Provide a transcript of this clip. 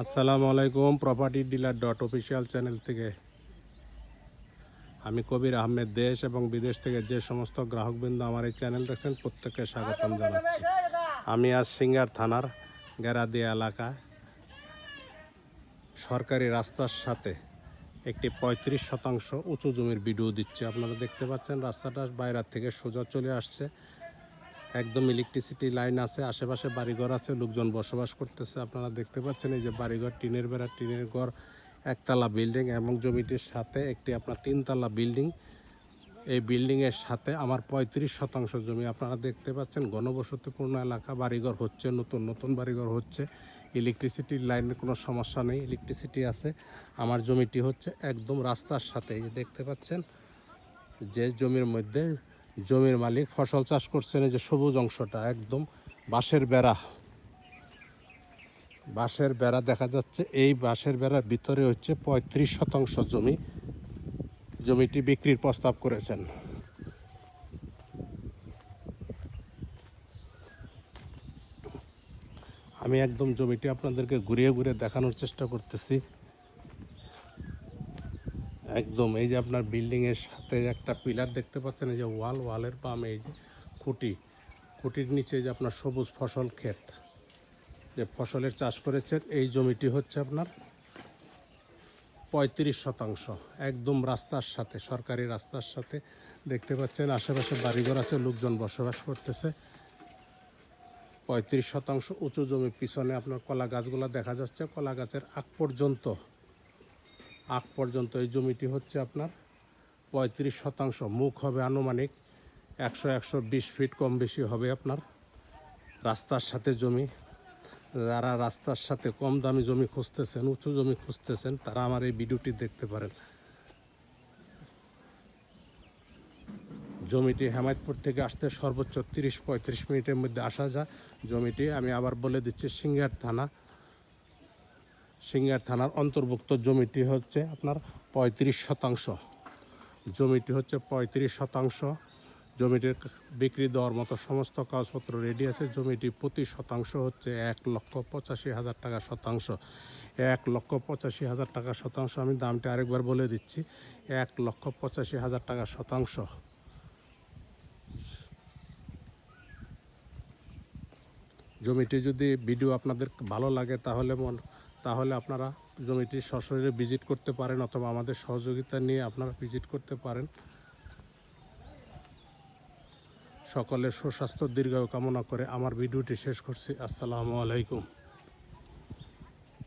আসসালামু আলাইকুম property dealer dot official channel থেকে। আমি কবির আহমেদ, দেশ এবং বিদেশ থেকে যে সমস্ত গ্রাহকবৃন্দ আমার এই চ্যানেল দেখছেন, প্রত্যেককে স্বাগতম জানাচ্ছি। আমি আজ সিঙ্গার থানার গেরাদিয়া এলাকা সরকারি রাস্তার সাথে একটি পঁয়ত্রিশ শতাংশ উঁচু জমির ভিডিও দিচ্ছে। আপনারা দেখতে পাচ্ছেন, রাস্তাটা বাইরের থেকে সোজা চলে আসছে। একদম ইলেকট্রিসিটি লাইন আছে, আশেপাশে বাড়িঘর আছে, লোকজন বসবাস করতেছে। আপনারা দেখতে পাচ্ছেন এই যে বাড়িঘর, টিনের বেড়া, টিনের ঘর, একতলা বিল্ডিং এবং জমিটির সাথে একটি আপনার তিনতলা বিল্ডিং এই বিল্ডিংয়ের সাথে আমার পঁয়ত্রিশ শতাংশ জমি। আপনারা দেখতে পাচ্ছেন ঘনবসতিপূর্ণ এলাকা, বাড়িঘর হচ্ছে, নতুন নতুন বাড়িঘর হচ্ছে। ইলেকট্রিসিটির লাইনের কোনো সমস্যা নেই ইলেকট্রিসিটি আছে। আমার জমিটি হচ্ছে একদম রাস্তার সাথে। দেখতে পাচ্ছেন, যে জমির মধ্যে জমির মালিক, ফসল চাষ করছেন এই যে সবুজ অংশটা, একদম বাঁশের বেড়া। বাঁশের বেড়া দেখা যাচ্ছে, এই বাঁশের বেড়ার ভিতরে হচ্ছে পঁয়ত্রিশ শতাংশ জমি, জমিটি বিক্রির প্রস্তাব করেছেন। আমি একদম জমিটি আপনাদেরকে ঘুরিয়ে ঘুরিয়ে দেখানোর চেষ্টা করতেছি। একদম, এই যে আপনার বিল্ডিং এর সাথে একটা পিলার দেখতে পাচ্ছেন, এই যে ওয়াল ওয়ালের বামে এই যে খুঁটি, খুঁটির নিচে যে আপনার সবুজ ফসল ক্ষেত, যে ফসলের চাষ করেছেন, এই জমিটি হচ্ছে আপনার পঁয়ত্রিশ শতাংশ, একদম রাস্তার সাথে, সরকারি রাস্তার সাথে দেখতে পাচ্ছেন, আশেপাশে বাড়িঘর আছে, লোকজন বসবাস করতেছে, পঁয়ত্রিশ শতাংশ উঁচু জমি, পিছনে আপনার কলা গাছগুলো দেখা যাচ্ছে, কলা গাছের আগ পর্যন্ত আগ পর্যন্ত এই জমিটি হচ্ছে আপনার পঁয়ত্রিশ শতাংশ। মুখ হবে আনুমানিক একশো একশো বিশ ফিট কম বেশি হবে আপনার রাস্তার সাথে জমি। যারা রাস্তার সাথে কম দামি জমি খুঁজতেছেন, উঁচু জমি খুঁজতেছেন, তারা আমার এই ভিডিওটি দেখতে পারেন। জমিটি হেমায়তপুর থেকে আসতে সর্বোচ্চ তিরিশ পঁয়ত্রিশ মিনিটের মধ্যে আসা যায়। জমিটি আমি আবার বলে দিচ্ছি সিঙ্গার থানা। সিঙ্গার থানার অন্তর্ভুক্ত জমিটি হচ্ছে আপনার পঁয়ত্রিশ শতাংশ। জমিটি হচ্ছে পঁয়ত্রিশ শতাংশ। জমিটির বিক্রি দেওয়ার মতো সমস্ত কাগজপত্র রেডি আছে। জমিটি প্রতি শতাংশ হচ্ছে এক লক্ষ পঁচাশি হাজার টাকা শতাংশ। এক লক্ষ পঁচাশি হাজার টাকা শতাংশ, আমি দামটি আরেকবার বলে দিচ্ছি। এক লক্ষ পঁচাশি হাজার টাকা শতাংশ। জমিটি যদি ভিডিও আপনাদের ভালো লাগে, তাহলে মন- তাহলে আপনারা জমিটি সশরীরে ভিজিট করতে পারেন অথবা আমাদের সহযোগিতা নিয়ে আপনারা ভিজিট করতে পারেন। সকলের সুস্বাস্থ্য, দীর্ঘায়ু কামনা করে আমার ভিডিওটি শেষ করছি। আসসালামু আলাইকুম।